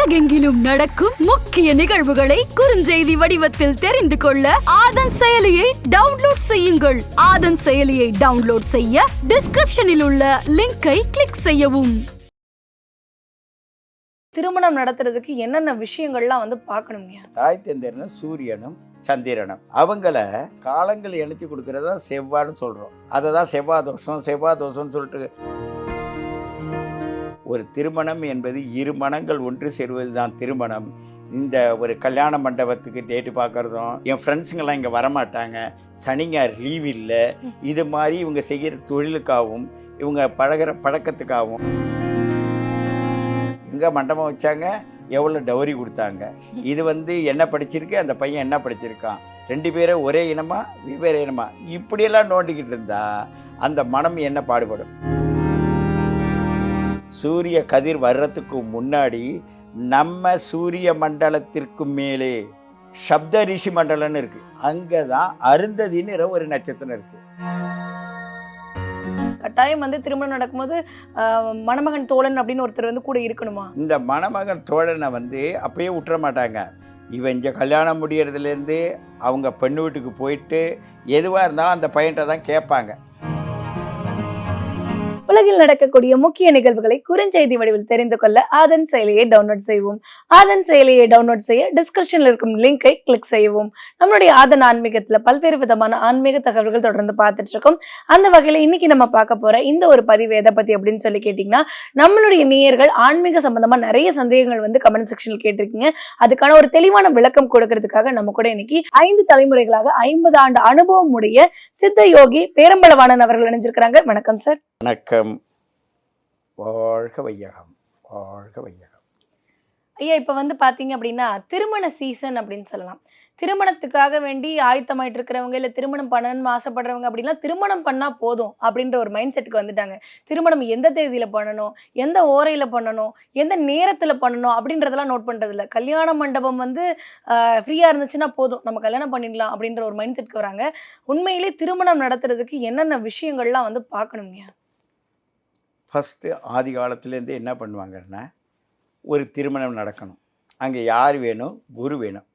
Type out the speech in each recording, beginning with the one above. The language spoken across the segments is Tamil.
உலகெங்கிலும் நடக்கும் முக்கிய நிகழ்வுகளை குறுஞ்செய்தி வடிவத்தில் தெரிந்து கொள்ள ஆதன் செயலியை டவுன்லோட் செய்யுங்கள். ஆதன் செயலியை டவுன்லோட் செய்ய டிஸ்கிரிப்ஷனில் உள்ள லிங்கை கிளிக் செய்யவும். திருமணம் நடத்துறதுக்கு என்னென்ன விஷயங்கள்லாம் வந்து பார்க்கணுங்க தாய் தந்தையர்னு சூரியனும் சந்திரனும். அவங்கள காலங்கள் இணைச்சி கொடுக்கறதா செவ்வான்னு சொல்கிறோம் அதை தான் செவ்வாய் தோஷம் செவ்வாய் தோஷம்னு சொல்லிட்டு ஒரு திருமணம் என்பது இரு மனங்கள் ஒன்று சேர்வது தான் திருமணம். இந்த ஒரு கல்யாண மண்டபத்துக்கு டேட்டு பார்க்குறதும் என் ஃப்ரெண்ட்ஸுங்கெல்லாம் இங்கே வரமாட்டாங்க. சனிங்கார் லீவ் இல்லை. இது மாதிரி இவங்க செய்கிற தொழிலுக்காகவும் இவங்க பழகுற பழக்கத்துக்காகவும். எங்கே மண்டபம் வச்சாங்க எவ்வளோ டௌரி கொடுத்தாங்க. இது வந்து என்ன படிச்சிருக்கு அந்த பையன் என்ன படிச்சிருக்கான். ரெண்டு பேரும் ஒரே இனமா வெவ்வேறு இனமா. இப்படியெல்லாம் நோண்டிக்கிட்டு இருந்தா அந்த மனம் என்ன பாடுபடும்? சூரிய கதிர் வர்றதுக்கு முன்னாடி நம்ம சூரிய மண்டலத்திற்கு மேலே சப்த ரிஷி மண்டலம்னு இருக்கு. அங்கே தான் அருந்ததின்னு ஒரு நட்சத்திரம் இருக்கு. கட்டாயம் வந்து திருமணம் நடக்கும்போது மணமகன் தோழன் அப்படின்னு ஒருத்தர் வந்து கூட இருக்கணுமா? இந்த மணமகன் தோழனை வந்து அப்பயே விட்டுற மாட்டாங்க. இவன் இங்கே கல்யாணம் முடியறதுலேருந்து அவங்க பெண்ணு வீட்டுக்கு போயிட்டு எதுவாக இருந்தாலும் அந்த பையன்கிட்ட தான் கேட்பாங்க. உலகில் நடக்கக்கூடிய முக்கிய நிகழ்வுகளை குறுஞ்செய்தி வடிவில் தெரிந்து கொள்ள ஆதன் செயலியை டவுன்லோட் செய்வோம். ஆதன் செயலியை டவுன்லோட் செய்ய டிஸ்கிரிப்ஷனில் இருக்கும் லிங்கை கிளிக் செய்யவும். நம்மளுடைய ஆதன் ஆன்மீகத்துல பல்வேறு விதமான ஆன்மீக தகவல்கள் தொடர்ந்து பார்த்துட்டு இருக்கோம். அந்த வகையில இன்னைக்கு நம்ம பார்க்க போற இந்த ஒரு பதிவு எதை பத்தி அப்படின்னு சொல்லி கேட்டீங்கன்னா நம்மளுடைய நேயர்கள் ஆன்மீக சம்பந்தமா நிறைய சந்தேகங்கள் வந்து கமெண்ட் செக்ஷனில் கேட்டிருக்கீங்க. அதுக்கான ஒரு தெளிவான விளக்கம் கொடுக்கறதுக்காக நம்ம கூட இன்னைக்கு ஐந்து தலைமுறைகளாக ஐம்பது ஆண்டு அனுபவம் உடைய சித்த யோகி பேரம்பலவாணன் அவர்கள் இணைஞ்சிருக்கிறாங்க. வணக்கம் சார் வணக்கம். வாழ்க வையகம் வாழ்க வையகம் ஐயா இப்போ வந்து பார்த்தீங்க அப்படின்னா திருமண சீசன் அப்படின்னு சொல்லலாம் திருமணத்துக்காக வேண்டி ஆயத்தமாயிட்டு இருக்கிறவங்க இல்லை திருமணம் பண்ணணும்னு ஆசைப்படுறவங்க அப்படின்னா திருமணம் பண்ணால் போதும் அப்படின்ற ஒரு மைண்ட் செட்டுக்கு வந்துட்டாங்க திருமணம் எந்த தேதியில் பண்ணணும் எந்த ஓரையில் பண்ணணும் எந்த நேரத்தில் பண்ணணும் அப்படின்றதெல்லாம் நோட் பண்ணுறதில்ல கல்யாண மண்டபம் வந்து ஃப்ரீயாக இருந்துச்சுன்னா போதும். நம்ம கல்யாணம் பண்ணிடலாம் அப்படின்ற ஒரு மைண்ட் செட்டுக்கு வராங்க உண்மையிலே திருமணம் நடத்துறதுக்கு என்னென்ன விஷயங்கள்லாம் வந்து பார்க்கணுங்க ஃபஸ்ட்டு ஆதி காலத்துலேருந்து என்ன பண்ணுவாங்கன்னா ஒரு திருமணம் நடக்கணும். அங்கே யார் வேணும்? குரு வேணும்.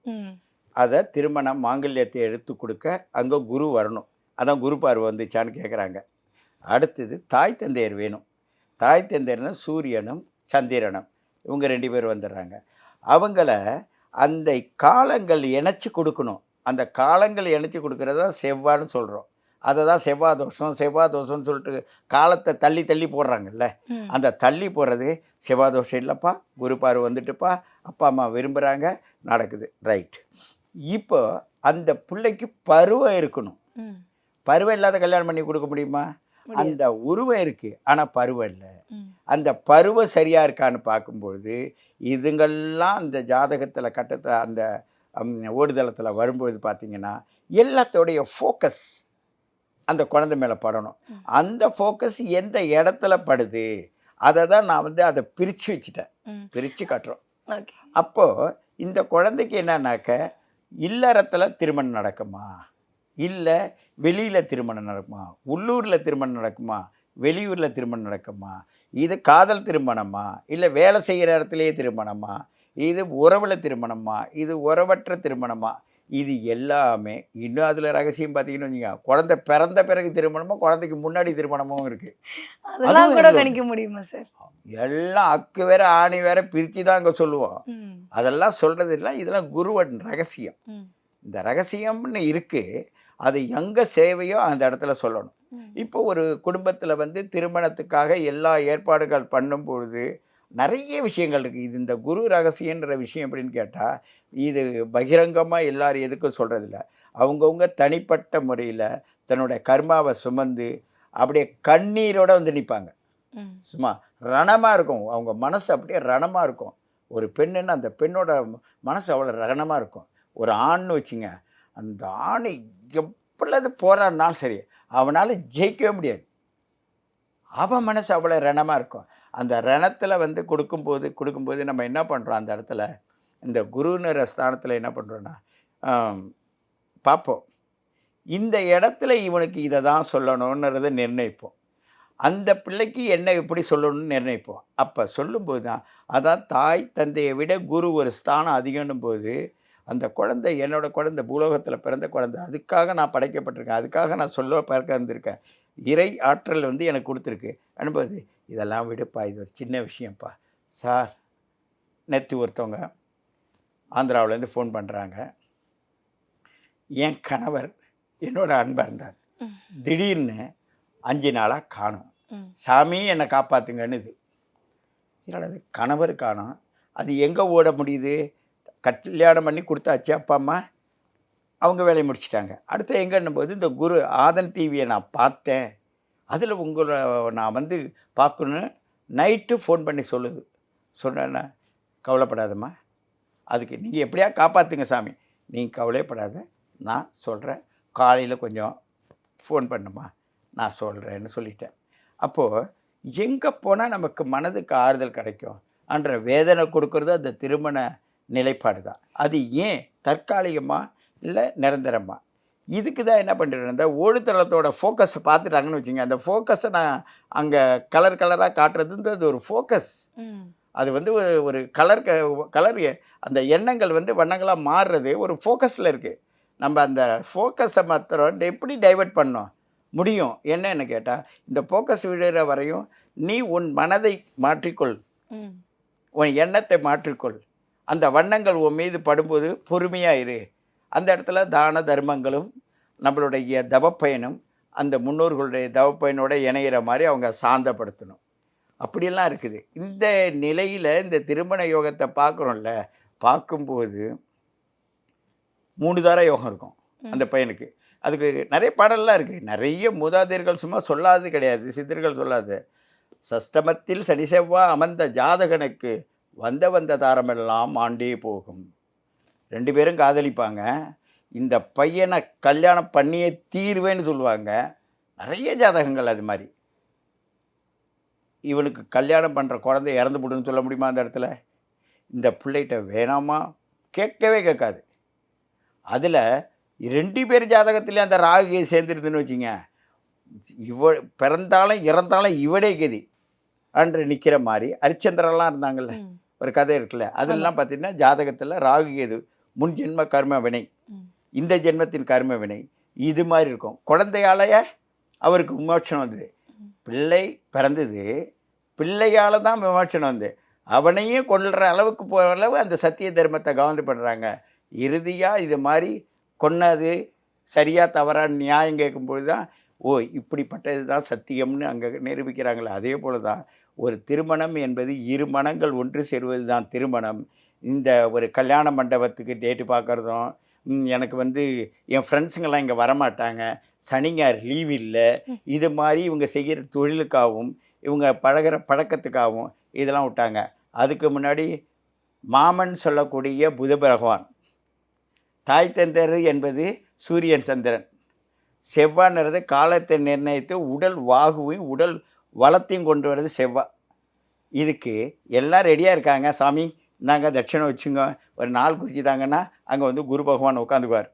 அதை திருமணம் மாங்கல்யத்தை எடுத்து கொடுக்க அங்கே குரு வரணும். அதான் குரு பார்வை வந்துச்சான்னு கேட்குறாங்க அடுத்தது தாய் தந்தையர் வேணும். தாய் தந்தையர்னா சூரியனும் சந்திரனும். இவங்க ரெண்டு பேர் வந்துடுறாங்க. அவங்கள அந்த காலங்கள் இணைச்சி கொடுக்கணும். அந்த காலங்கள் இணைச்சி கொடுக்கறத செவ்வான்னு சொல்கிறோம் அதை தான் செவ்வாய் தோஷம் செவ்வாய் தோஷம்னு சொல்லிட்டு காலத்தை தள்ளி தள்ளி போடுறாங்கல்ல. அந்த தள்ளி போடுறது செவ்வாய் தோஷம் இல்லைப்பா குரு பார்வை வந்துட்டுப்பா அப்பா அம்மா விரும்புகிறாங்க நடக்குது. ரைட். இப்போ அந்த பிள்ளைக்கு பருவம் இருக்கணும். பருவம் இல்லாத கல்யாணம் பண்ணி கொடுக்க முடியுமா. அந்த உருவம் இருக்குது ஆனால் பருவம் இல்லை. அந்த பருவம் சரியாக இருக்கான்னு பார்க்கும்பொழுது இதுங்கெல்லாம் அந்த ஜாதகத்தில் கட்டத்தில் அந்த ஓடுதளத்தில் வரும்பொழுது பார்த்தீங்கன்னா எல்லாத்தோடைய ஃபோக்கஸ் அந்த குழந்தை மேலே படணும். அந்த ஃபோக்கஸ் எந்த இடத்துல படுது அதை தான் நான் வந்து அதை பிரித்து வச்சுட்டேன். பிரித்து காட்டுறோம். அப்போது இந்த குழந்தைக்கு என்னன்னாக்க இல்லறத்தில் திருமணம் நடக்குமா? இல்லை வெளியில் திருமணம் நடக்குமா? உள்ளூரில் திருமணம் நடக்குமா? வெளியூரில் திருமணம் நடக்குமா? இது காதல் திருமணமா? இல்லை வேலை செய்கிற இடத்துலையே திருமணமா? இது உறவில் திருமணமா? இது உறவற்ற திருமணமா? இது எல்லாமே இன்னும் அதில் ரகசியம் பார்த்தீங்கன்னு வச்சுங்க குழந்தை பிறந்த பிறகு திருமணமும் குழந்தைக்கு முன்னாடி திருமணமும் இருக்குது அதெல்லாம் கூட. கணிக்க முடியுமா சார் எல்லாம் அக்கு வேற ஆணி வேற பிரித்து தான் அங்கே சொல்லுவோம். அதெல்லாம் சொல்கிறது இல்லை இதெல்லாம் குருவன் ரகசியம். இந்த ரகசியம்னு இருக்குது அது எங்கே சேவையோ அந்த இடத்துல சொல்லணும். இப்போ ஒரு குடும்பத்தில் வந்து திருமணத்துக்காக எல்லா ஏற்பாடுகள் பண்ணும்பொழுது நிறைய விஷயங்கள் இருக்குது இது இந்த குரு ரகசியன்ற விஷயம் எப்படின்னு கேட்டால் இது பகிரங்கமாக எல்லாரும் எதுக்கும் சொல்கிறதில்ல அவங்கவுங்க தனிப்பட்ட முறையில் தன்னுடைய கர்மாவை சுமந்து அப்படியே கண்ணீரோட வந்து நிற்பாங்க. சும்மா ரணமாக இருக்கும். அவங்க மனசு அப்படியே ரணமாக இருக்கும். ஒரு பெண்ணுன்னு அந்த பெண்ணோட மனசு அவ்வளோ ரணமாக இருக்கும். ஒரு ஆண்னு வச்சுங்க அந்த ஆணை எப்பொழுது போராடினாலும் சரி அவனால் ஜெயிக்கவே முடியாது. அவன் மனசு அவ்வளோ ரணமாக இருக்கும். அந்த ரணத்தில் வந்து கொடுக்கும்போது கொடுக்கும்போது நம்ம என்ன பண்ணுறோம் அந்த இடத்துல? இந்த குருநிற ஸ்தானத்தில் என்ன பண்ணுறோன்னா பார்ப்போம். இந்த இடத்துல இவனுக்கு இதை தான் சொல்லணுன்றதை நிர்ணயிப்போம். அந்த பிள்ளைக்கு என்ன எப்படி சொல்லணும்னு நிர்ணயிப்போம். அப்போ சொல்லும்போது தான் அதான் தாய் தந்தையை விட குரு ஒரு ஸ்தானம் அதிகம்னும் போது அந்த குழந்தை என்னோடய குழந்தை பூலோகத்தில் பிறந்த குழந்தை அதுக்காக நான் படைக்கப்பட்டிருக்கேன் அதுக்காக நான் சொல்ல பிறக்க வந்திருக்கேன். இறை ஆற்றல் வந்து எனக்கு கொடுத்துருக்கு. அனுபவது இதெல்லாம் விடுப்பா இது ஒரு சின்ன விஷயம்ப்பா. சார் நேற்று ஒருத்தவங்க ஆந்திராவிலேருந்து ஃபோன் பண்ணுறாங்க என் கணவர் என்னோட அன்பாக இருந்தார். திடீர்னு அஞ்சு நாளாக காணும். சாமி என்னை காப்பாத்துங்கன்னு இது என்னடா அது கணவர் காணும்? அது எங்கே ஓட முடியுது? கல்யாணம் பண்ணி கொடுத்தாச்சு அப்பா அம்மா? அவங்க வேலையை முடிச்சிட்டாங்க. அடுத்து எங்கன்னும் போது இந்த குரு ஆதன் டிவியை நான் பார்த்தேன். அதில் உங்களை நான் வந்து பார்க்கணுன்னு நைட்டு ஃபோன் பண்ணி சொல்லுது. சொன்னேன்னா கவலைப்படாதம்மா. அதுக்கு நீங்கள் எப்படியா காப்பாற்றுங்க சாமி. நீங்கள் கவலைப்படாத. நான் சொல்கிறேன் காலையில் கொஞ்சம் ஃபோன் பண்ணுமா நான் சொல்கிறேன்னு சொல்லிட்டேன். அப்போது எங்கே போனால் நமக்கு மனதுக்கு ஆறுதல் கிடைக்கும்? என்ற வேதனை கொடுக்கறது அந்த திருமண நிலைப்பாடு தான் அது ஏன் தற்காலிகமாக இல்லை நிரந்தரமா. இதுக்கு தான் என்ன பண்ணிட்டு இந்த ஓடுதளத்தோட ஃபோக்கஸை பார்த்துட்டாங்கன்னு வச்சுங்க அந்த ஃபோக்கஸை நான் அங்கே கலர் கலராக காட்டுறதுன்றது ஒரு ஃபோக்கஸ். அது வந்து ஒரு ஒரு கலர் கலர் அந்த எண்ணங்கள் வந்து வண்ணங்களாக மாறுறது ஒரு ஃபோக்கஸில் இருக்குது நம்ம அந்த ஃபோக்கஸை மாத்திரம் எப்படி டைவர்ட் பண்ணோம்? முடியும். என்னன்னு கேட்டால் இந்த ஃபோக்கஸ் விழுற வரையும் நீ உன் மனதை மாற்றிக்கொள். உன் எண்ணத்தை மாற்றிக்கொள். அந்த வண்ணங்கள் உன் மீது படும்போது பொறுமையாக இரு. அந்த இடத்துல தான தர்மங்களும் நம்மளுடைய தவப்பயனும் அந்த முன்னோர்களுடைய தவப்பயனோட இணையிற மாதிரி அவங்க சாந்தப்படுத்தணும். அப்படியெல்லாம் இருக்குது. இந்த நிலையில் இந்த திருமண யோகத்தை பார்க்குறோம்ல பார்க்கும்போது மூணு தார யோகம் இருக்கும் அந்த பையனுக்கு. அதுக்கு நிறைய பாடல்லாம் இருக்குது நிறைய மூதாதையர்கள் சும்மா சொல்லாது கிடையாது சித்தர்கள் சொல்லாது. சஷ்டமத்தில் சனி செவ்வாய் அமர்ந்த ஜாதகனுக்கு வந்த வந்த தாரமெல்லாம் ஆண்டே போகும். ரெண்டு பேரும் காதலிப்பாங்க. இந்த பையனை கல்யாணம் பண்ணியே தீர்வேன்னு சொல்லுவாங்க. நிறைய ஜாதகங்கள் அது மாதிரி. இவனுக்கு கல்யாணம் பண்ணுற குழந்தை இறந்து போடுன்னு சொல்ல முடியுமா அந்த இடத்துல? இந்த பிள்ளைகிட்ட வேணாமா? கேட்கவே கேட்காது. அதில் ரெண்டு பேர் ஜாதகத்திலே அந்த ராகு சேர்ந்துருதுன்னு வச்சுங்க. இவ பிறந்தாலும் இறந்தாலும் இவடே கதி. அன்று நிற்கிற மாதிரி. ஹரிச்சந்திரன்லாம் இருந்தாங்கல்ல. ஒரு கதை இருக்குல்ல. அதெல்லாம் பார்த்தீங்கன்னா ஜாதகத்தில் ராகு கேது முன் ஜென்ம கர்ம வினை. இந்த ஜென்மத்தின் கர்ம வினை இது மாதிரி இருக்கும். குழந்தையாலேயே அவருக்கு விமோச்சனம் வந்தது. பிள்ளை பிறந்தது பிள்ளையால் தான் விமோச்சனம் வந்து அவனையும் கொள்ளுற அளவுக்கு போகிற அளவு அந்த சத்திய தர்மத்தை கவனம் பண்ணுறாங்க இறுதியாக இது மாதிரி கொன்னது சரியா தவறான்னு நியாயம் கேட்கும்பொழுது தான் ஓ இப்படிப்பட்டது தான் சத்தியம்னு அங்கே நிரூபிக்கிறாங்களே அதே போல தான் ஒரு திருமணம் என்பது இரு மனங்கள் ஒன்று சேருவது தான் திருமணம். இந்த ஒரு கல்யாண மண்டபத்துக்கு டேட்டு பார்க்குறதும் எனக்கு வந்து என் ஃப்ரெண்ட்ஸுங்கெல்லாம் இங்கே வரமாட்டாங்க. சனிங்க லீவ் இல்லை. இது மாதிரி இவங்க செய்கிற தொழிலுக்காகவும் இவங்க பழகுற பழக்கத்துக்காகவும் இதெல்லாம் விட்டாங்க. அதுக்கு முன்னாடி மாமன் சொல்லக்கூடிய புத பகவான். தாய் தந்தர் என்பது சூரியன் சந்திரன். செவ்வாய்ன்றது காலத்தை நிர்ணயித்து உடல் வாகுவையும் உடல் வளத்தையும் கொண்டு வர்றது செவ்வாய் இதுக்கு எல்லாம் ரெடியாக இருக்காங்க சாமி. நாங்கள் தட்சிணை வச்சுங்க. ஒரு நாள் குறிச்சி தாங்கன்னா அங்கே வந்து குரு பகவான் உட்காந்துக்குவார்.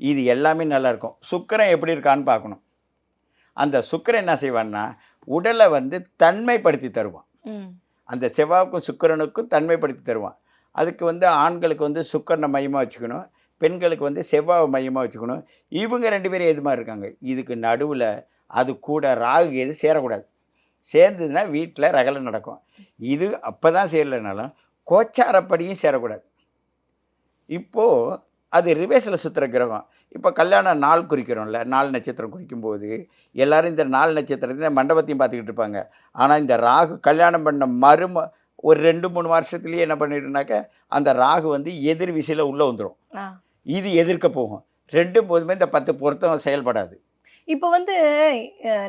இது எல்லாமே நல்லா இருக்கும். சுக்கிரன் எப்படி இருக்கான்னு பார்க்கணும். அந்த சுக்கிரன் என்ன செய்வான்னா உடலை வந்து தன்மைப்படுத்தி தருவான். அந்த செவ்வாய்க்கும் சுக்கிரனுக்கும் தன்மைப்படுத்தி தருவான். அதுக்கு வந்து ஆண்களுக்கு வந்து சுக்கரனை மையமாக வச்சுக்கணும். பெண்களுக்கு வந்து செவ்வாய் மையமாக வச்சுக்கணும். இவங்க ரெண்டு பேரும் எது மாதிரி இருக்காங்க? இதுக்கு நடுவில் அது கூட ராகு எது சேரக்கூடாது. சேர்ந்ததுன்னா வீட்டில் ரகலை நடக்கும். இது அப்போ தான் சேரலைனாலும் கோச்சாரப்படியும் சேரக்கூடாது. இப்போது அது ரிவேஸில் சுற்றுற கிரகம். இப்போ கல்யாண நாள் குறிக்கிறோம்ல நாள் நட்சத்திரம் குறிக்கும்போது எல்லாரும் இந்த நாள் நட்சத்திரத்தை இந்த மண்டபத்தையும் பார்த்துக்கிட்டு இருப்பாங்க. ஆனால் இந்த ராகு கல்யாணம் பண்ண மறும ஒரு ரெண்டு மூணு வருஷத்துலேயே என்ன பண்ணிட்டுனாக்க அந்த ராகு வந்து எதிர் விசையில் உள்ளே வந்துடும். இது எதிர்க்க போகும். ரெண்டும் போதுமே இந்த பத்து பொருத்தம் செயல்படாது. இப்போ வந்து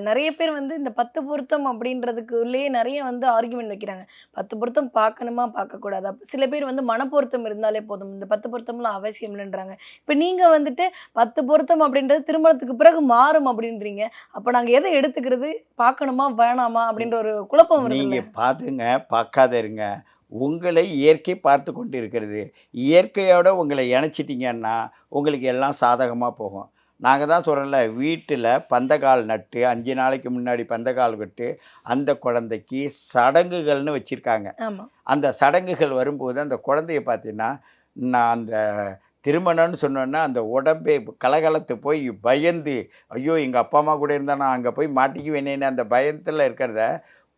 நிறைய பேர் வந்து இந்த பத்து பொருத்தம் அப்படின்றதுக்குள்ளேயே நிறைய வந்து ஆர்குமெண்ட் வைக்கிறாங்க. பத்து பொருத்தம் பார்க்கணுமா பார்க்கக்கூடாதா சில பேர் வந்து மனப்பொருத்தம் இருந்தாலே போதும். இந்த பத்து பொருத்தம்லாம் அவசியம் இல்லைன்றாங்க. இப்போ நீங்கள் வந்துட்டு பத்து பொருத்தம் அப்படின்றது திருமணத்துக்கு பிறகு மாறும் அப்படின்றீங்க. அப்போ நாங்கள் எதை எடுத்துக்கிறது? பார்க்கணுமா வேணாமா? அப்படின்ற ஒரு குழப்பம் நீங்கள் பார்த்துங்க பார்க்காதருங்க உங்களை இயற்கை பார்த்து கொண்டு இருக்கிறது. இயற்கையோடு உங்களை இணைச்சிட்டிங்கன்னா உங்களுக்கு எல்லாம் சாதகமாக போகும். நாங்கள் தான் சொல்கிறோம்ல வீட்டில் பந்தக்கால் நட்டு அஞ்சு நாளைக்கு முன்னாடி பந்தக்கால் விட்டு அந்த குழந்தைக்கு சடங்குகள்னு வச்சுருக்காங்க. அந்த சடங்குகள் வரும்போது அந்த குழந்தைய பார்த்தீங்கன்னா நான் அந்த திருமணம்னு சொன்னோன்னா அந்த உடம்பே கலகலத்து போய் பயந்து ஐயோ எங்கள் அப்பா அம்மா கூட இருந்தால் நான் அங்கே போய் மாட்டிக்குவேனேன்னு அந்த பயத்தில் இருக்கிறத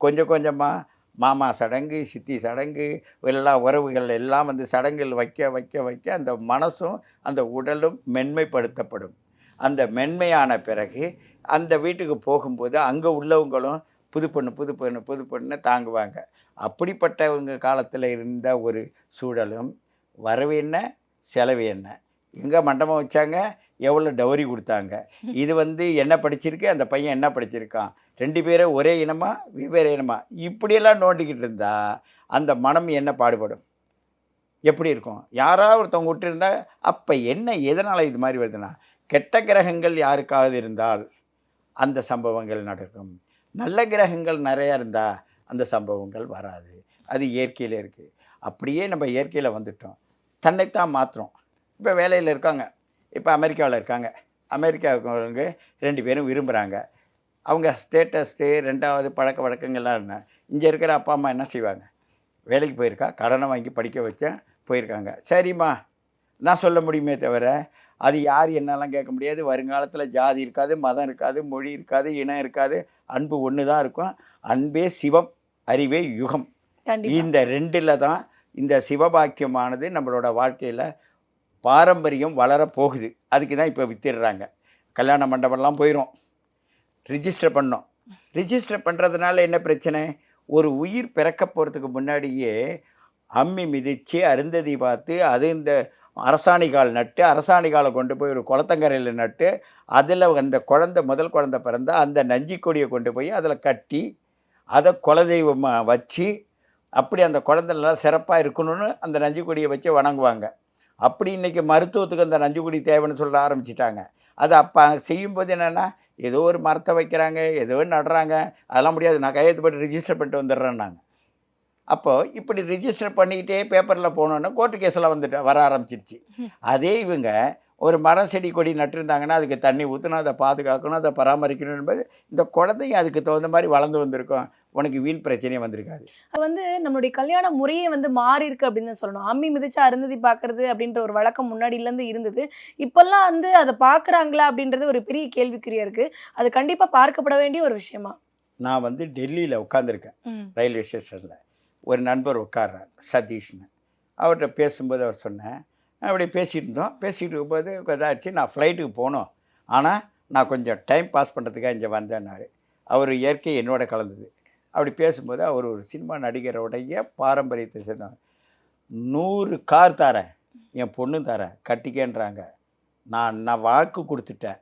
கொஞ்சம் கொஞ்சமாக மாமா சடங்கு சித்தி சடங்கு எல்லா உறவுகள் எல்லாம் வந்து சடங்குகள் வைக்க வைக்க வைக்க அந்த மனசும் அந்த உடலும் மென்மைப்படுத்தப்படும். அந்த மென்மையான பிறகு அந்த வீட்டுக்கு போகும்போது அங்கே உள்ளவங்களும் புது பொண்ணு புது பொண்ணு புது பொண்ணு தாங்குவாங்க. அப்படிப்பட்டவங்க காலத்தில் இருந்த ஒரு சூழலும் வரவு என்ன செலவு என்ன? எங்கே மண்டபம் வச்சாங்க எவ்வளோ டவரி கொடுத்தாங்க? இது வந்து என்ன படிச்சிருக்கு அந்த பையன் என்ன படிச்சிருக்கான்? ரெண்டு பேரும் ஒரே இனமா வெவ்வேறு இனமா? இப்படியெல்லாம் நோண்டிக்கிட்டு இருந்தால் அந்த மனம் என்ன பாடுபடும்? எப்படி இருக்கும்? யாராவது ஒருத்தவங்க விட்டுருந்தா அப்போ என்ன எதனால் இது மாதிரி வருதுன்னா கெட்ட கிரகங்கள் யாருக்காவது இருந்தால் அந்த சம்பவங்கள் நடக்கும். நல்ல கிரகங்கள் நிறையா இருந்தால் அந்த சம்பவங்கள் வராது. அது இயற்கையில் இருக்குது அப்படியே நம்ம இயற்கையில் வந்துட்டோம். தன்னைத்தான் மாற்றுறோம் இப்போ வேலையில் இருக்காங்க. இப்போ அமெரிக்காவில் இருக்காங்க. அமெரிக்காவுக்கு ரெண்டு பேரும் விரும்புகிறாங்க அவங்க ஸ்டேட்டஸ்ட்டு ரெண்டாவது பழக்க வழக்கங்கள்லாம் இருந்தால் இங்கே இருக்கிற அப்பா அம்மா என்ன செய்வாங்க? வேலைக்கு போயிருக்கா? கடனை வாங்கி படிக்க வச்சேன் போயிருக்காங்க. சரிம்மா. நான் சொல்ல முடியுமே தவிர அது யார் என்னெல்லாம் கேட்க முடியாது. வருங்காலத்தில் ஜாதி இருக்காது மதம் இருக்காது மொழி இருக்காது இனம் இருக்காது. அன்பு ஒன்று தான் இருக்கும். அன்பே சிவம் அறிவே யுகம். இந்த ரெண்டில் தான் இந்த சிவபாக்கியமானது நம்மளோட வாழ்க்கையில் பாரம்பரியம் வளரப் போகுது. அதுக்கு தான் இப்போ வித்திடுறாங்க. கல்யாண மண்டபம்லாம் போயிடும் ரிஜிஸ்டர் பண்ணோம். ரிஜிஸ்டர் பண்ணுறதுனால என்ன பிரச்சனை? ஒரு உயிர் பிறக்க போகிறதுக்கு முன்னாடியே அம்மி மிதித்து அருந்ததி பார்த்து அது இந்த அரசாணிகால் நட்டு அரசாணிகாலை கொண்டு போய் ஒரு குளத்தங்கரையில் நட்டு அதில் அந்த குழந்தை முதல் குழந்தை பிறந்தால் அந்த நஞ்சி கொடியை கொண்டு போய் அதில் கட்டி அதை குலதெய்வமாக வச்சு அப்படி அந்த குழந்தை நல்லா சிறப்பாக இருக்கணும்னு அந்த நஞ்சு கொடியை வச்சு வணங்குவாங்க. அப்படி இன்றைக்கி மருத்துவத்துக்கு அந்த நஞ்சு கொடி தேவைன்னு சொல்ல ஆரம்பிச்சிட்டாங்க. அது அப்போ செய்யும்போது என்னென்னா ஏதோ ஒரு மரத்தை வைக்கிறாங்க ஏதோ நடுறாங்க அதெல்லாம் முடியாது. நான் கையெழுத்து போட்டு ரிஜிஸ்டர் பண்ணிட்டு வந்துடுறேன்னாங்க. அப்போது இப்படி ரிஜிஸ்டர் பண்ணிக்கிட்டே பேப்பரில் போனோன்னா கோர்ட்டு கேஸெல்லாம் வந்துட்டு வர ஆரம்பிச்சிருச்சு. அதே இவங்க ஒரு மரம் செடி கொடி நட்டிருந்தாங்கன்னா அதுக்கு தண்ணி ஊற்றணும் அதை பாதுகாக்கணும் அதை பராமரிக்கணும் என்பது இந்த குழந்தைங்க அதுக்கு தகுந்த மாதிரி வளர்ந்து வந்திருக்கும். உனக்கு வீண் பிரச்சனையே வந்திருக்காது. அது வந்து நம்மளுடைய கல்யாண முறையே வந்து மாறி இருக்கு அப்படின்னு தான் சொல்லணும். அம்மி மிதிச்சு அருந்ததி பார்க்கறது அப்படின்ற ஒரு வழக்கம் முன்னாடில இருந்து இருந்தது. இப்பெல்லாம் வந்து அதை பார்க்கறாங்களா அப்படின்றது ஒரு பெரிய கேள்விக்குறியா இருக்கு. அது கண்டிப்பா பார்க்கப்பட வேண்டிய ஒரு விஷயமா? நான் வந்து டெல்லியில் உட்காந்துருக்கேன். ரயில்வே ஸ்டேஷனில். ஒரு நண்பர் உட்கார்றார் சதீஷ்னு. அவர்கிட்ட பேசும்போது அவர் சொன்னேன் அப்படி பேசிகிட்டு இருந்தோம். பேசிகிட்டு இருக்கும்போது இதாகிடுச்சு நான் ஃப்ளைட்டுக்கு போகணும் ஆனால் நான் கொஞ்சம் டைம் பாஸ் பண்ணுறதுக்காக இங்கே வந்தேன்னாரு. அவர் இயற்கை என்னோட கலந்தது. அப்படி பேசும்போது அவர் ஒரு சினிமா நடிகரோடைய பாரம்பரியத்தை சேர்ந்தவர். நூறு கார் தரேன். என் பொண்ணு தரேன். கட்டிக்கன்றாங்க. நான் நான் வாக்கு கொடுத்துட்டேன்.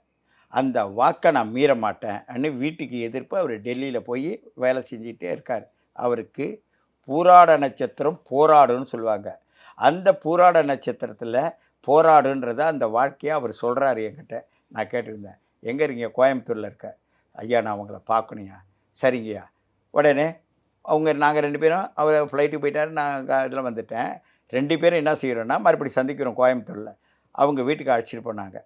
அந்த வாக்கை நான் மீற மாட்டேன் அப்படின்னு வீட்டுக்கு எதிர்ப்பு அவர் டெல்லியில் போய் வேலை செஞ்சுட்டே இருக்கார். அவருக்கு பூராட நட்சத்திரம் போராடுன்னு சொல்லுவாங்க. அந்த பூராட நட்சத்திரத்தில் போராடுன்றத அந்த வாழ்க்கையை அவர் சொல்கிறாரு என்கிட்ட. நான் கேட்டிருந்தேன். எங்கே இருக்கீங்க? கோயம்புத்தூரில் இருக்க. ஐயா நான் உங்களை பார்க்கணுயா சரிங்கய்யா. உடனே அவங்க நாங்கள் ரெண்டு பேரும் அவர் ஃப்ளைட்டுக்கு போயிட்டார். நான் இதில் வந்துட்டேன். ரெண்டு பேரும் என்ன செய்கிறோன்னா மறுபடி சந்திக்கிறோம் கோயம்புத்தூரில். அவங்க வீட்டுக்கு அழைச்சிட்டு போனாங்க.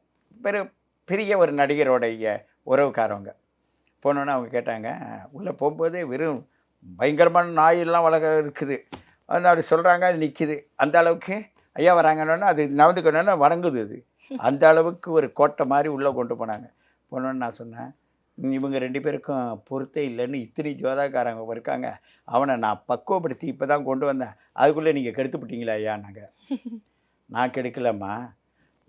பெரு பெரிய ஒரு நடிகரோடைய உறவுக்காரவங்க. போனோன்னே அவங்க கேட்டாங்க உள்ளே போகும்போது வெறும் பயங்கரமான நாயெல்லாம் வளர்க்க இருக்குது. அது அப்படி சொல்கிறாங்க அது நிற்கிது அந்த அளவுக்கு ஐயா வராங்கன்னொன்னே அது நவந்துக்கணும்னா வணங்குது அது. அந்த அளவுக்கு ஒரு கோட்டை மாதிரி உள்ளே கொண்டு போனாங்க. போனோன்னு நான் சொன்னேன் இவங்க ரெண்டு பேருக்கும் பொருத்தே இல்லைன்னு இத்தனை ஜோதாக்காரங்க இருக்காங்க. அவனை நான் பக்குவப்படுத்தி இப்போ தான் கொண்டு வந்தேன். அதுக்குள்ளே நீங்கள் கெடுத்துப்பிட்டீங்களா ஐயா நாங்கள் நான் கெடுக்கலம்மா.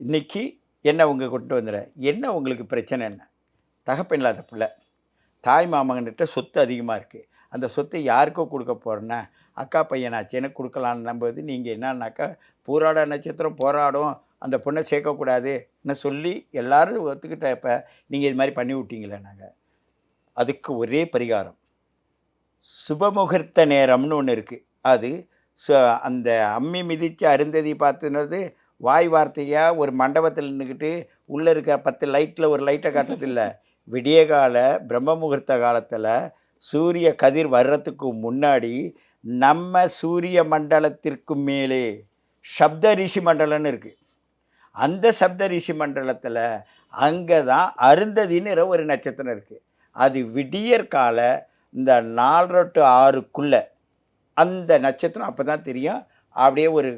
இன்னைக்கு என்ன உங்கள் கொண்டு வந்துடுறேன் என்ன உங்களுக்கு பிரச்சனை என்ன? தகப்பன் இல்லாத பிள்ளை. தாய் மாமன்கிட்ட சொத்து அதிகமாக இருக்குது அந்த சொத்தை யாருக்கோ கொடுக்க போகிறேன்னா அக்கா பையனாச்சேன்னு கொடுக்கலான்னு நம்புவது நீங்கள் என்னன்னாக்கா பூராட நட்சத்திரம் போராடும் அந்த பொண்ணை சேர்க்கக்கூடாதுன்னு சொல்லி எல்லாரும் ஒத்துக்கிட்ட இப்போ நீங்கள் இது மாதிரி பண்ணி விட்டீங்களே நாங்கள் அதுக்கு ஒரே பரிகாரம். சுபமுகூர்த்த நேரம்னு ஒன்று இருக்குது அது அந்த அம்மி மிதித்து அருந்ததி பார்த்துனது வாய் வார்த்தையாக ஒரு மண்டபத்தில் நின்றுக்கிட்டு உள்ளே இருக்க பத்து லைட்டில் ஒரு லைட்டை காட்டுறதில்ல. விடிய கால பிரம்ம முகூர்த்த காலத்தில் சூரிய கதிர் வர்றதுக்கு முன்னாடி நம்ம சூரிய மண்டலத்திற்கு மேலே சப்த ரிஷி மண்டலம்னு இருக்குது அந்த சப்த ரிஷி மண்டலத்தில் அங்கே தான் அருந்ததின்னு ஒரு நட்சத்திரம் இருக்குது அது விடியற் கால இந்த நாலரை டு ஆறுக்குள்ள அந்த நட்சத்திரம் அப்போ தான் தெரியும். அப்படியே ஒரு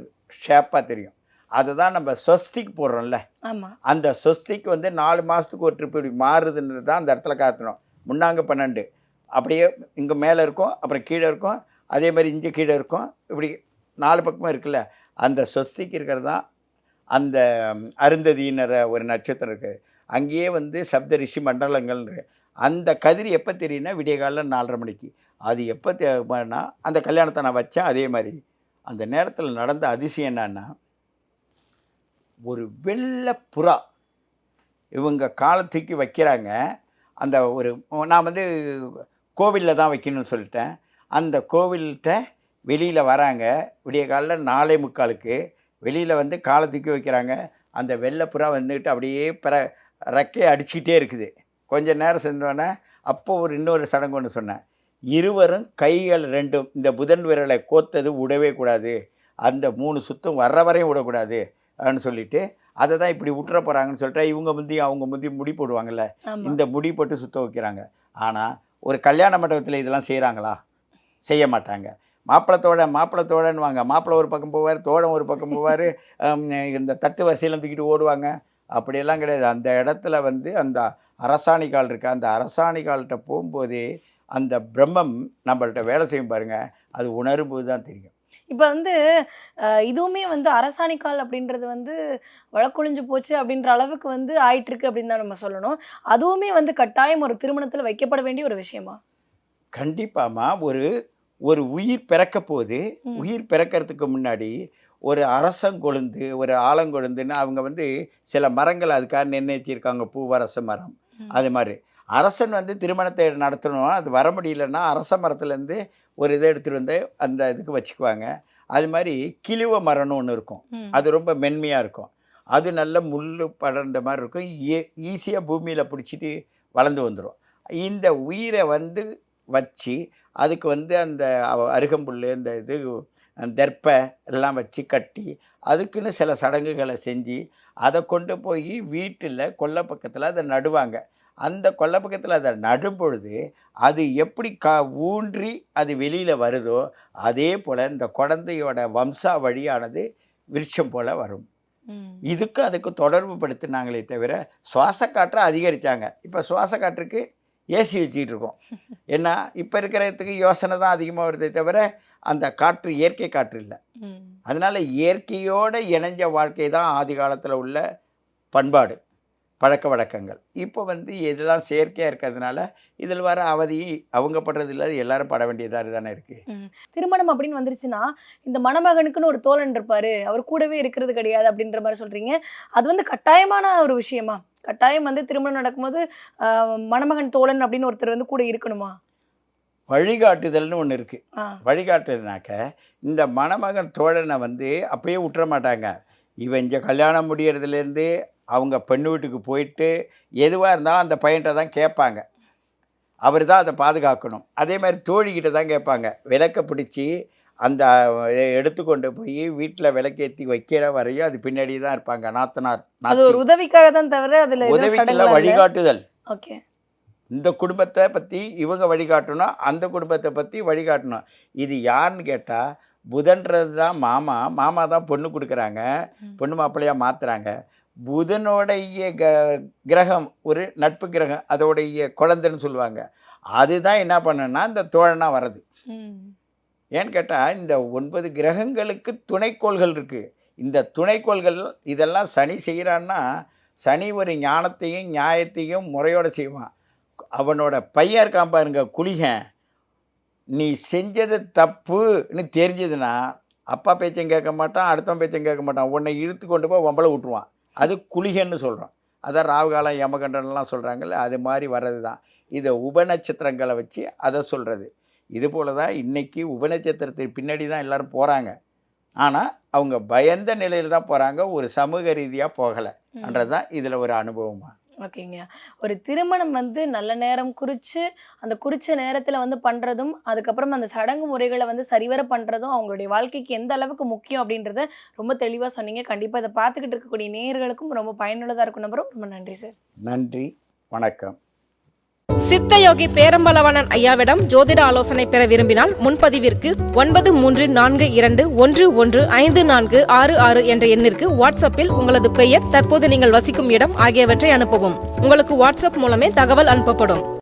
ஷேப்பாக தெரியும். அதுதான் நம்ம சொஸ்திக்கு போடுறோம்ல. ஆமா. அந்த சொஸ்திக்கு வந்து நாலு மாதத்துக்கு ஒரு ட்ரிப் இப்படி மாறுதுன்றது தான் அந்த இடத்துல காத்தணும் முன்னாங்க பன்னெண்டு. அப்படியே இங்கே மேலே இருக்கும் அப்புறம் கீழே இருக்கும். அதே மாதிரி இஞ்சி கீழே இருக்கும். இப்படி நாலு பக்கமும் இருக்குல்ல? அந்த சொஸ்திக்கு இருக்கிறது தான் அந்த அருந்ததியினர ஒரு நட்சத்திரம் இருக்குது அங்கேயே வந்து சப்த ரிஷி மண்டலங்கள் அந்த கதிர் எப்போ தெரியும்னா விடிய காலைல நாலரை மணிக்கு. அது எப்போ தேவைன்னா அந்த கல்யாணத்தை நான் வச்சேன் அதே மாதிரி. அந்த நேரத்தில் நடந்த அதிசயம் என்னன்னா ஒரு வெள்ளை புறா இவங்க காலத்துக்கு வைக்கிறாங்க. அந்த ஒரு நான் வந்து கோவிலில் தான் வைக்கணும்னு சொல்லிட்டேன். அந்த கோவில்கிட்ட வெளியில் வராங்க. விடிய காலைல நாலே முக்காலுக்கு வெளியில் வந்து காலத்துக்கு வைக்கிறாங்க. அந்த வெள்ளை புறா வந்துட்டு அப்படியே பிற ரெக்கையை அடிச்சுக்கிட்டே இருக்குது. கொஞ்ச நேரம் செஞ்சோன்னே அப்போ ஒரு இன்னொரு சடங்கு ஒன்று சொன்னேன். இருவரும் கைகள் ரெண்டும் இந்த புதன் விரலை கோத்தது விடவே கூடாது. அந்த மூணு சுத்தம் வர்ற வரையும் விடக்கூடாது அப்படின்னு சொல்லிட்டு அதை தான் இப்படி விட்டுற போகிறாங்கன்னு சொல்லிட்டு இவங்க முந்தி அவங்க முந்தி முடி போடுவாங்கல்ல. இந்த முடி போட்டு சுத்த வைக்கிறாங்க. ஆனால் ஒரு கல்யாண மண்டபத்தில் இதெல்லாம் செய்கிறாங்களா செய்ய மாட்டாங்க. மாப்பிளத்தோட மாப்பிளத்தோடன்னு வாங்க மாப்பிள்ளை ஒரு பக்கம் போவார் தோழன் ஒரு பக்கம் போவார். இந்த தட்டு வரிசையில் தூக்கிட்டு ஓடுவாங்க. அப்படியெல்லாம் கிடையாது. அந்த இடத்துல வந்து அந்த அரசாணி கால் இருக்கு? அந்த அரசாணி கால்கிட்ட போகும்போதே அந்த பிரம்மம் நம்மள்ட்ட வேலை செய்யும் பாருங்க. அது உணரும்போது தான் தெரியும். இப்ப வந்து இதுவுமே வந்து அரசாணிக்கால் அப்படின்றது வந்து வழக்கொழிஞ்சு போச்சு அப்படின்ற அளவுக்கு வந்து ஆயிட்டு இருக்கு அப்படின்னு தான் நம்ம சொல்லணும். அதுவுமே வந்து கட்டாயம் ஒரு திருமணத்துல வைக்கப்பட வேண்டிய ஒரு விஷயமா? கண்டிப்பாம்மா. ஒரு ஒரு உயிர் பிறக்க போது. உயிர் பிறக்கிறதுக்கு முன்னாடி ஒரு அரசங்கொழுந்து ஒரு ஆலங்கொழுந்துன்னு அவங்க வந்து சில மரங்கள் அதுக்காக நிர்ணயிச்சிருக்காங்க. பூவரச மரம். அது மாதிரி. அரசன் வந்து திருமணத்தை நடத்தணும். அது வர முடியலன்னா அரச மரத்துலேருந்து ஒரு இதை எடுத்துகிட்டு வந்து அந்த இதுக்கு வச்சுக்குவாங்க. அது மாதிரி கிழுவ மரம்னு ஒன்று இருக்கும். அது ரொம்ப மென்மையாக இருக்கும். அது நல்ல முள் படர்ந்த மாதிரி இருக்கும். ஏ ஈஸியாக பூமியில் பிடிச்சிட்டு வளர்ந்து வந்துடும் இந்த உயிரை வந்து வச்சு அதுக்கு வந்து அந்த அருகம்புல் இந்த இது தெர்ப்பை எல்லாம் வச்சு கட்டி அதுக்குன்னு சில சடங்குகளை செஞ்சு அதை கொண்டு போய் வீட்டில் கொல்லை பக்கத்தில் அதை நடுவாங்க. அந்த கொல்லை பக்கத்தில் அதை நடும் பொழுது அது எப்படி கா ஊன்றி அது வெளியில் வருதோ அதே போல் இந்த குழந்தையோட வம்சா வழியானது விருட்சம் போல் வரும். இதுக்கு அதுக்கு தொடர்பு படுத்தினாங்களே தவிர சுவாச காற்றை அதிகரித்தாங்க இப்போ சுவாச காற்றுக்கு ஏசி வச்சுக்கிட்டு இருக்கோம். ஏன்னா இப்போ இருக்கிறதுக்கு யோசனை தான் அதிகமாக வருதே தவிர அந்த காற்று இயற்கை காற்று இல்லை. அதனால் இயற்கையோடு இணைஞ்ச வாழ்க்கை தான் ஆதி காலத்தில் உள்ள பண்பாடு. பழக்க வழக்கங்கள். இப்போ வந்து இதெல்லாம் செயற்கையாக இருக்கிறதுனால இதில் வர அவதி அவங்க படுறது இல்லை அது எல்லாரும் பட வேண்டியதாக தானே இருக்குது திருமணம் அப்படின்னு வந்துருச்சுன்னா இந்த மணமகனுக்குன்னு ஒரு தோழன் இருப்பாரு. அவர் கூடவே இருக்கிறது கிடையாது அப்படின்ற மாதிரி சொல்றீங்க. அது வந்து கட்டாயமான ஒரு விஷயமா? கட்டாயம் வந்து திருமணம் நடக்கும்போது மணமகன் தோழன் அப்படின்னு ஒருத்தர் வந்து கூட இருக்கணுமா? வழிகாட்டுதல்னு ஒன்று இருக்குது ஆ. வழிகாட்டுறதுனாக்க இந்த மணமகன் தோழனை வந்து அப்பயே விட்டுற மாட்டாங்க இவன் இங்கே கல்யாணம் முடியறதுலேருந்து அவங்க பெண்ணு வீட்டுக்கு போயிட்டு எதுவாக இருந்தாலும் அந்த பையன்கிட்ட தான் கேட்பாங்க. அவர் தான் அதை பாதுகாக்கணும். அதே மாதிரி தோழிக்கிட்ட தான் கேட்பாங்க. விளக்க பிடிச்சி அந்த எடுத்துக்கொண்டு போய் வீட்டில் விளக்கேற்றி வைக்கிற வரையும் அது பின்னாடி தான் இருப்பாங்க. நாத்தனார் அது ஒரு உதவிக்காக தான் தவிர அதுல உதவிக்குள்ள. வழிகாட்டுதல். ஓகே. இந்த குடும்பத்தை பற்றி இவங்க வழிகாட்டணும் அந்த குடும்பத்தை பற்றி வழிகாட்டணும். இது யாருன்னு கேட்டால் புதன்றது தான் மாமா. மாமா தான் பொண்ணு கொடுக்குறாங்க. பொண்ணு மாப்பிள்ளையாக மாற்றுறாங்க புதனுடைய க கிரகம் ஒரு நட்பு கிரகம் அதோடைய குழந்தைன்னு சொல்லுவாங்க. அதுதான் என்ன பண்ணுன்னா இந்த தோழனாக வர்றது. ஏன்னு கேட்டால் இந்த ஒன்பது கிரகங்களுக்கு துணைக்கோள்கள் இருக்குது இந்த துணைக்கோள்கள் இதெல்லாம் சனி செய்கிறான்னா சனி ஒரு ஞானத்தையும் நியாயத்தையும் முறையோட செய்வான். அவனோட பையன் இருக்கான் பாருங்க குளிகன். நீ செஞ்சது தப்புன்னு தெரிஞ்சதுன்னா அப்பா பேச்சையும் கேட்க மாட்டான் அடுத்தவன் பேச்சையும் கேட்க மாட்டான். உன்னை இழுத்து கொண்டு போய் வம்பளை விட்டுருவான் அது குளிகன்னு சொல்கிறோம் அதான் ராவுகாலம் யமகண்டன்லாம் சொல்கிறாங்கல்ல அது மாதிரி வர்றது தான் இதை உபநட்சத்திரங்களை வச்சு அதை சொல்கிறது இது போல தான் இன்றைக்கி உபநட்சத்திரத்துக்கு பின்னாடி தான் எல்லாரும் போகிறாங்க ஆனால் அவங்க பயந்த நிலையில் தான் போகிறாங்க ஒரு சமூக ரீதியாக போகலை. ம். என்றது தான் இதில் ஒரு அனுபவமா. ஓகேங்க. ஒரு திருமணம் வந்து நல்ல நேரம் குறித்து அந்த குறித்த நேரத்தில் வந்து பண்ணுறதும் அதுக்கப்புறம் அந்த சடங்கு முறைகளை வந்து சரிவர பண்ணுறதும் அவங்களுடைய வாழ்க்கைக்கு எந்த அளவுக்கு முக்கியம் அப்படின்றத ரொம்ப தெளிவாக சொன்னீங்க. கண்டிப்பாக இதை பார்த்துக்கிட்டு இருக்கக்கூடிய நேயர்களுக்கும் ரொம்ப பயனுள்ளதாக இருக்கும். நம்பரும் ரொம்ப நன்றி சார். நன்றி. வணக்கம். சித்தயோகி பேரம்பலவனன் ஐயாவிடம் ஜோதிட ஆலோசனை பெற விரும்பினால் முன்பதிவிற்கு ஒன்பது மூன்று நான்கு இரண்டு ஒன்று ஒன்று ஐந்து நான்கு ஆறு ஆறு என்ற எண்ணிற்கு வாட்ஸ்அப்பில் உங்களது பெயர் தற்போது நீங்கள் வசிக்கும் இடம் ஆகியவற்றை அனுப்பவும். உங்களுக்கு வாட்ஸ்அப் மூலமே தகவல் அனுப்பப்படும்.